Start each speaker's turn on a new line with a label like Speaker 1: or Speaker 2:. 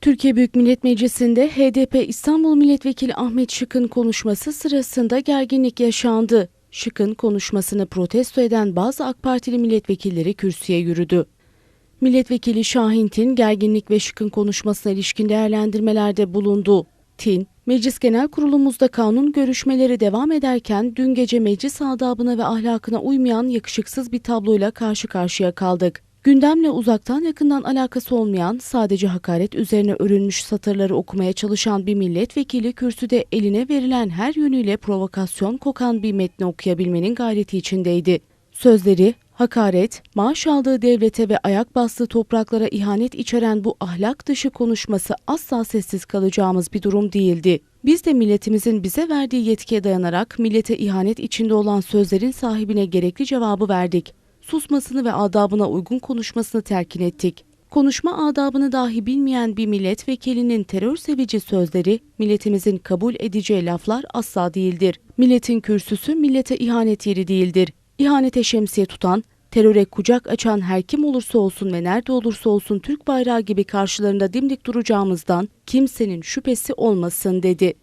Speaker 1: Türkiye Büyük Millet Meclisi'nde HDP İstanbul Milletvekili Ahmet Şık'ın konuşması sırasında gerginlik yaşandı. Şık'ın konuşmasını protesto eden bazı AK Partili milletvekilleri kürsüye yürüdü. Milletvekili Şahin Tin, gerginlik ve Şık'ın konuşmasına ilişkin değerlendirmelerde bulundu. Tin, Meclis Genel Kurulumuzda kanun görüşmeleri devam ederken dün gece meclis adabına ve ahlakına uymayan yakışıksız bir tabloyla karşı karşıya kaldık. Gündemle uzaktan yakından alakası olmayan, sadece hakaret üzerine örülmüş satırları okumaya çalışan bir milletvekili kürsüde eline verilen her yönüyle provokasyon kokan bir metni okuyabilmenin gayreti içindeydi. Sözleri, hakaret, maaş aldığı devlete ve ayak bastığı topraklara ihanet içeren bu ahlak dışı konuşması asla sessiz kalacağımız bir durum değildi. Biz de milletimizin bize verdiği yetkiye dayanarak millete ihanet içinde olan sözlerin sahibine gerekli cevabı verdik susmasını ve adabına uygun konuşmasını telkin ettik. Konuşma adabını dahi bilmeyen bir milletvekilinin terör sevici sözleri milletimizin kabul edeceği laflar asla değildir. Milletin kürsüsü millete ihanet yeri değildir. İhanete şemsiye tutan, teröre kucak açan her kim olursa olsun ve nerede olursa olsun Türk bayrağı gibi karşılarında dimdik duracağımızdan kimsenin şüphesi olmasın dedi.